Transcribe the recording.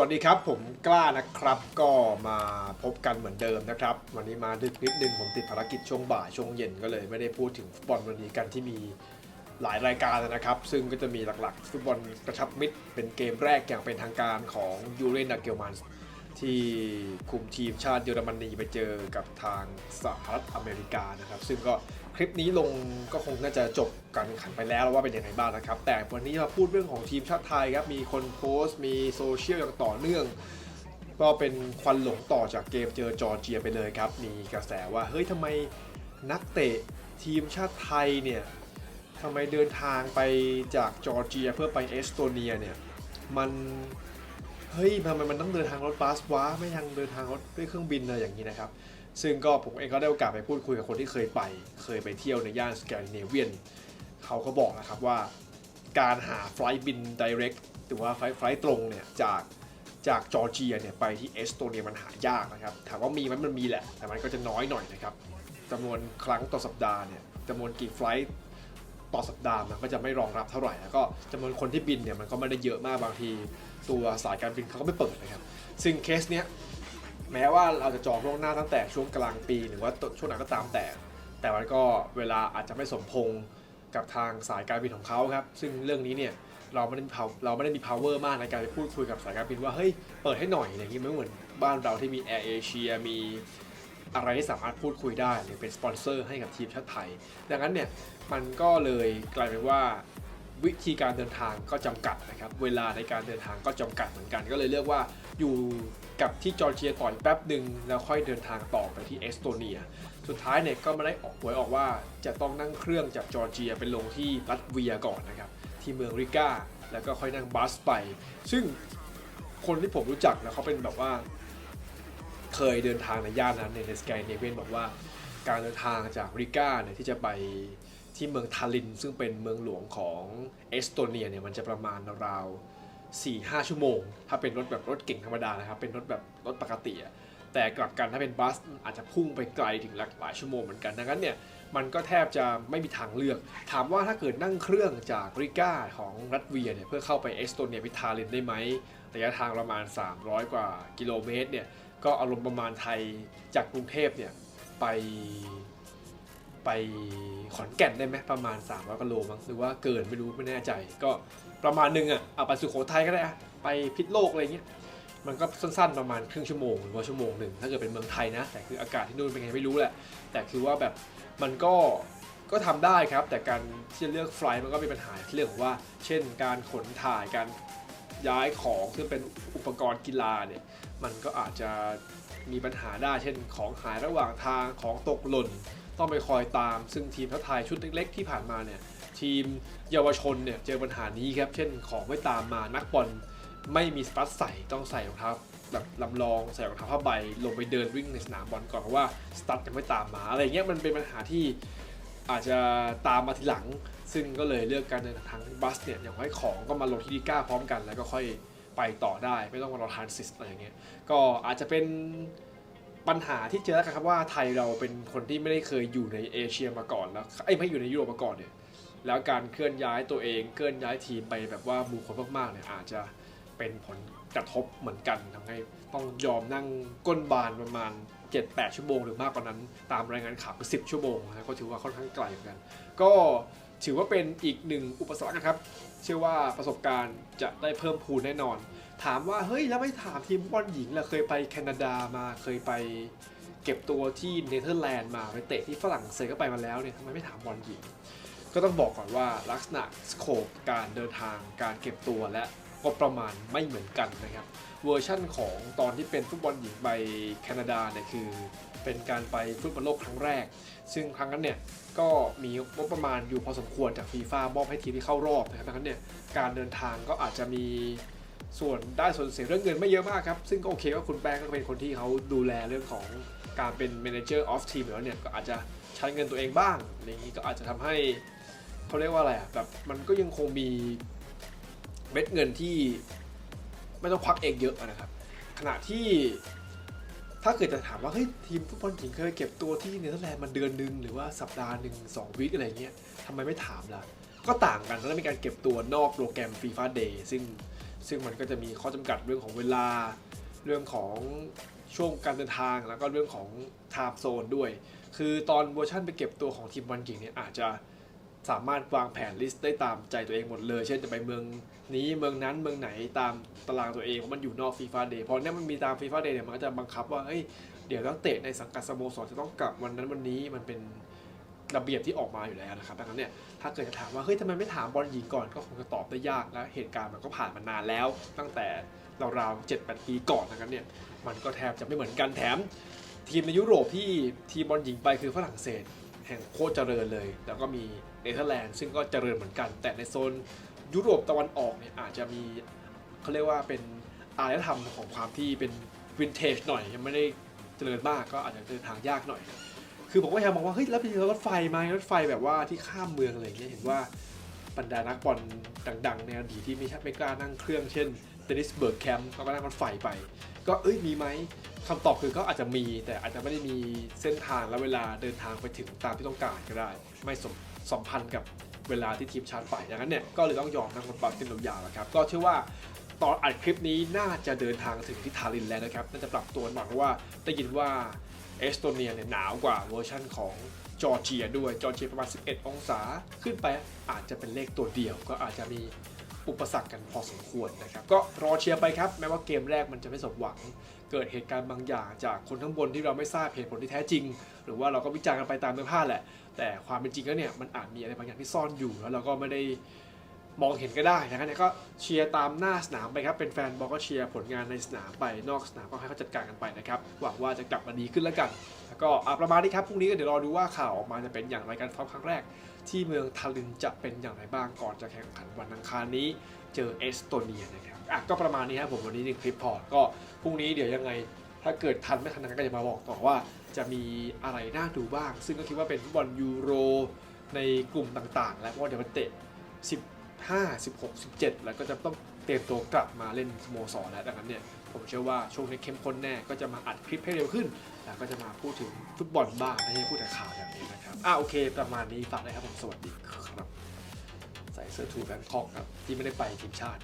วัสดีครับผมกล้านะครับก็มาพบกันเหมือนเดิมนะครับ วันนี้มาดึกนิดนึงผมติดภารกิจช่วงบ่ายช่วงเย็นก็เลยไม่ได้พูดถึงฟุตบอลวันนี้กันที่มีหลายรายการนะครับ ซึ่งก็จะมีหลักๆ ฟุตบอลกระชับมิตรเป็นเกมแรกอย่างเป็นทางการของยูเรนนาเกลมัน ที่คุมทีมชาติเยอรมนีไปเจอกับทางสหรัฐอเมริกานะครับ ซึ่งก็คลิปนี้ลงก็คงน่าจะจบการแข่งขันไปแล้วว่าเป็นยังไงบ้างนะครับ แต่วันนี้มาพูดเรื่องของทีมชาติไทยครับ มีคนโพสต์ มีโซเชียลอย่างต่อเนื่อง ก็เป็นควันหลงต่อจากเกมเจอจอร์เจียไปเลยครับ มีกระแสว่าเฮ้ยทำไมนักเตะทีมชาติไทยเนี่ยทำไมเดินทางไปจากจอร์เจียเพื่อไปเอสโตเนียเนี่ยมัน เฮ้ยทำไมมันต้องเดินทางรถบัสวะไม่ทางเดินทางรถด้วยเครื่องบินอะไรอย่างนี้นะครับ ซึ่งก็ผมเองก็ได้โอกาสไปพูดคุยกับคนที่เคยไป เคยไปเที่ยวในย่านสแกนดิเนเวียนเขาก็บอกนะครับว่า การหาไฟล์บิน direct หรือว่าไฟล์ไฟล์ตรงเนี่ยจากจากจอร์เจียเนี่ยไปที่เอสโตเนียมันหายากนะครับ ถามว่ามีไหมมันมีแหละ แต่มันก็จะน้อยหน่อยนะครับจำนวนครั้งต่อสัปดาห์เนี่ยจำนวนกี่ไฟล์ ต่อสัปดาห์มันก็จะไม่รองรับเท่าไหร่แล้วก็จำนวนคนที่บินเนี่ยมันก็ไม่ได้เยอะมากบางที ตัวสายการบินเขาก็ไม่เปิดนะครับซึ่งเคสเนี้ยแม้ว่าเราจะจองล่วงหน้าตั้งแต่ช่วงกลางปี หรือว่าช่วงไหนก็ตามแต่ แต่มันก็เวลาอาจจะไม่สมพงกับทางสายการบินของเขาครับ ซึ่งเรื่องนี้เนี่ยเราไม่ได้มีเราไม่ได้มี power มากในการไปพูดคุยกับสายการบินว่าเฮ้ยเปิดให้หน่อยอย่างนี้ไม่เหมือนบ้านเราที่มีแอร์เอเชียมี อะไรที่สามารถพูดคุยได้หรือเป็นสปอนเซอร์ให้กับทีมชาติไทย ดังนั้นเนี่ยมันก็เลยกลายเป็นว่าวิธีการเดินทางก็จำกัดนะครับ เวลาในการเดินทางก็จำกัดเหมือนกัน ก็เลยเลือกว่าอยู่กับที่จอร์เจียต่ออีกแป๊บหนึ่งแล้วค่อยเดินทางต่อไปที่เอสโตเนีย สุดท้ายเนี่ยก็ไม่ได้ออกหวยออกว่าจะต้องนั่งเครื่องจากจอร์เจียไปลงที่รัสเวียก่อนนะครับ ที่เมืองริก้า แล้วก็ค่อยนั่งบัสไป ซึ่งคนที่ผมรู้จักนะเขาเป็นแบบว่า เคยเดินทางในย่านนั้นในสกายเนเวนบอกว่า การเดินทางจากริก้าเนี่ยที่จะไปที่เมืองทาลิน ซึ่งเป็นเมืองหลวงของเอสโตเนียเนี่ยมันจะประมาณราว4 5ชั่วโมง ถ้าเป็นรถแบบรถเก่งธรรมดานะครับ เป็นรถแบบรถปกติอะแต่กลับกันถ้าเป็นบัสอาจจะพุ่งไปไกลถึงหลากหลายชั่วโมงเหมือนกันดังนั้นเนี่ยมันก็แทบจะไม่มีทางเลือก ถามว่าถ้าเกิดนั่งเครื่องจากริก้าของรัสเวียเนี่ยเพื่อเข้าไปเอสโตเนียไปทาลินได้ไหม ระยะทางประมาณ 300 กว่ากิโลเมตรเนี่ยก็อารมณ์ประมาณไทยจากกรุงเทพเนี่ยไปไปขอนแก่นได้ไหมประมาณ300กิโลมั้งหรือว่าเกินไม่รู้ไม่แน่ใจ ก็ประมาณหนึงอะเอาไปสุโขทัยก็ได้อะไปพิษโลกอะไรเงี้ยมันก็สั้นๆประมาณครึ่งชั่วโมงหรือว่าชั่วโมงหนึ่งถ้าเกิดเป็นเมืองไทยนะ แต่คืออากาศที่นู่นเป็นไงไม่รู้แหละ แต่คือว่าแบบมันก็ก็ทำได้ครับ แต่การที่จะเลือกไฟล์มันก็มีปัญหาเรื่องของว่า เช่นการขนถ่ายการ ย้ายของซึ่งเป็นอุปกรณ์กีฬาเนี่ยมันก็อาจจะมีปัญหาได้เช่นของหายระหว่างทางของตกหล่น ต้องไปคอยตาม ซึ่งทีมทัพไทยชุดเล็กๆ ที่ผ่านมาเนี่ยทีมเยาวชนเนี่ยเจอปัญหานี้ครับ เช่นของไม่ตามมานักบอลไม่มีสตั๊ดใส่ต้องใส่รองเท้าแบบลำลองใส่รองเท้าผ้าใบลงไปเดินวิ่งในสนามบอลก่อนเพราะว่าสตั๊ดยังไม่ตามมาอะไรเงี้ยมันเป็นปัญหาที่อาจจะตามมาทีหลัง ซึ่งก็เลยเลือกการเดินทางบัสเนี่ยอย่างให้ของก็มาลงที่ดีก้าพร้อมกัน แล้วก็ค่อยไปต่อได้ ไม่ต้องมารอทรานสิสอะไรอย่างเงี้ยก็อาจจะเป็นปัญหาที่เจอแล้วกันครับว่าไทยเราเป็นคนที่ไม่ได้เคยอยู่ในเอเชียมาก่อนแล้วไอ้ไม่อยู่ในยุโรปมาก่อนเนี่ยแล้วการเคลื่อนย้ายตัวเองเคลื่อนย้ายทีมไปแบบว่าหมู่คนมากๆเนี่ยอาจจะเป็นผลกระทบเหมือนกันทำให้ต้องยอมนั่งก้นบานประมาณ 7-8 ชั่วโมงหรือมากกว่านั้น ตามรายงานข่าวคือ10 ชั่วโมงนะก็ถือว่าค่อนข้างไกลเหมือนกัน ก็ ถือว่าเป็นอีกหนึ่งอุปสรรคนะครับ เชื่อว่าประสบการณ์จะได้เพิ่มพูนแน่นอน ถามว่าเฮ้ยแล้วไม่ถามทีมบอลหญิงล่ะเคยไปแคนาดามาเคยไปเก็บตัวที่เนเธอร์แลนด์มาไปเตะที่ฝรั่งเศสก็ไปมาแล้วเนี่ยทำไมไม่ถามบอลหญิง ก็ต้องบอกก่อนว่าลักษณะสโคปการเดินทางการเก็บตัวและ งบประมาณไม่เหมือนกันนะครับ เวอร์ชั่นของตอนที่เป็นฟุตบอลหญิงไปแคนาดาเนี่ยคือเป็นการไปฟุตบอลโลกครั้งแรก ซึ่งครั้งนั้นเนี่ยก็มีงบประมาณอยู่พอสมควรจากฟีฟ่ามอบให้ทีมที่เข้ารอบนะครับดังนั้นเนี่ยการเดินทางก็อาจจะมีส่วนได้ส่วนเสียเรื่องเงินไม่เยอะมากครับ ซึ่งก็โอเคว่าคุณแป้งก็เป็นคนที่เขาดูแลเรื่องของการเป็น manager of team อยู่แล้วเนี่ยก็อาจจะใช้เงินตัวเองบ้างอะไรอย่างนี้ก็อาจจะทำให้เขาเรียกว่าอะไรอะแบบมันก็ยังคงมี เม็ดเงินที่ไม่ต้องควักเองเยอะนะครับ ขณะที่ถ้าเกิดจะถามว่าเฮ้ยทีมฟุตบอลหญิงเคยเก็บตัวที่เนเธอร์แลนด์มันเดือนหนึ่งหรือว่าสัปดาห์หนึ่งสองวีคอะไรเงี้ยทำไมไม่ถามล่ะ ก็ต่างกันแล้วมีการเก็บตัวนอกโปรแกรมฟีฟ่าเดย์ซึ่งซึ่งมันก็จะมีข้อจำกัดเรื่องของเวลาเรื่องของช่วงการเดินทางแล้วก็เรื่องของไทม์โซนด้วย คือตอนเวอร์ชันไปเก็บตัวของทีมบอลหญิงเนี่ยอาจจะ สามารถวางแผนลิสต์ได้ตามใจตัวเองหมดเลย เช่นจะไปเมืองนี้เมืองนั้นเมืองไหนตามตารางตัวเองเพราะมันอยู่นอกฟีฟ่าเดย์พอเนี่ยมันมีตามฟีฟ่าเดย์เนี่ยมันก็จะบังคับว่าเฮ้ยเดี๋ยวนักเตะในสังกัดสโมสรจะต้องกลับวันนั้นวันนี้มันเป็นระเบียบที่ออกมาอยู่แล้วนะครับดังนั้นเนี่ยถ้าเกิดจะถามว่าเฮ้ยทำไมไม่ถามบอลหญิงก่อนก็คงจะตอบได้ยากและเหตุการณ์มันก็ผ่านมานานแล้ว ตั้งแต่ราวๆเจ็ดแปดปีก่อนนะครับเนี่ยมันก็แทบจะไม่เหมือนกันแถม ทีมในยุโรปที่ทีมบอลหญิงไปคือฝรั่งเศส แห่งโคตรเจริญเลย แล้วก็มี เนเธอร์แลนด์ซึ่งก็เจริญเหมือนกัน แต่ในโซนยุโรปตะวันออกเนี่ยอาจจะมีเขาเรียกว่าเป็นอารยธรรมของความที่เป็นวินเทจหน่อยยังไม่ได้เจริญมากก็อาจจะเดินทางยากหน่อย คือผมก็พยายามมองว่าเฮ้ยแล้วมีรถไฟไหมรถไฟแบบว่าที่ข้ามเมืองอะไรอย่างเงี้ยเห็นว่าบรรดานักบอลดังๆในอดีตที่ไม่ไม่กล้านั่งเครื่องเช่นเดนิสเบิร์กแคมป์เขาก็นั่งรถไฟไป ก็เอ้ยมีไหมคำตอบคือก็อาจจะมีแต่อาจจะไม่ได้มีเส้นทางและเวลาเดินทางไปถึงตามที่ต้องการก็ได้ ไม่สม สัมพันธ์กับเวลาที่ทีมชาติไปดังนั้นเนี่ยก็เลยต้องยอมนั่งรถบัสเป็นยาวๆนะครับก็เชื่อว่าตอนอัดคลิปนี้น่าจะเดินทางถึงที่ทารินแล้วนะครับน่าจะปรับตัวหน่อยเพราะว่าได้ยินว่าเอสโตเนียเนี่ยหนาวกว่าเวอร์ชั่นของจอร์เจียด้วยจอร์เจียประมาณ 11 องศา ขึ้นไปอาจจะเป็นเลขตัวเดียวก็อาจจะมี อุปสรรคกันพอสมควรนะครับ ก็รอเชียร์ไปครับ แม้ว่าเกมแรกมันจะไม่สมหวัง เกิดเหตุการณ์บางอย่างจากคนข้างบนที่เราไม่ทราบเหตุผลที่แท้จริง หรือว่าเราก็วิจารณ์กันไปตามเนื้อผ้าแหละ แต่ความเป็นจริงแล้วเนี่ยมันอาจมีอะไรบางอย่างที่ซ่อนอยู่แล้วเราก็ไม่ได้มองเห็นก็ได้นะครับเนี่ยก็เชียร์ตามหน้าสนามไปครับ เป็นแฟนบอลก็เชียร์ผลงานในสนามไปนอกสนามก็ให้เขาจัดการกันไปนะครับหวังว่าจะกลับมาดีขึ้นแล้วกัน แล้วก็ประมาณนี้ครับพรุ่งนี้ก็เดี๋ยวรอดูว่าข่าวออกมาจะเป็นอย่างไรกันซ้อมครั้งแรก ที่เมืองทาลินจะเป็นอย่างไรบ้างก่อนจะแข่งขันวันอังคารนี้เจอเอสโตเนียนะครับอะก็ประมาณนี้ครับผมวันนี้ในคลิปพอร์ตก็พรุ่งนี้เดี๋ยวยังไง ถ้าเกิดทันไม่ทันก็จะมาบอกต่อว่าจะมีอะไรน่าดูบ้าง ซึ่งก็คิดว่าเป็นฟุตบอลยูโรในกลุ่มต่างๆ แล้วเพราะว่าเดี๋ยวมันเตะ 15 16 17 แล้วก็จะต้องเตรียมตัวกลับมาเล่นสโมสรแล้วดังนั้นเนี่ย ผมเชื่อว่าช่วงนี้เข้มข้นแน่ก็จะมาอัดคลิปให้เร็วขึ้น แล้วก็จะมาพูดถึงฟุตบอลบ้างไม่ใช่พูดแต่ข่าวอย่างนี้นะครับอะโอเค ประมาณนี้ฝากเลยครับผมสวัสดีครับใส่เสื้อทูแบงคอกครับที่ไม่ได้ไปทีมชาติ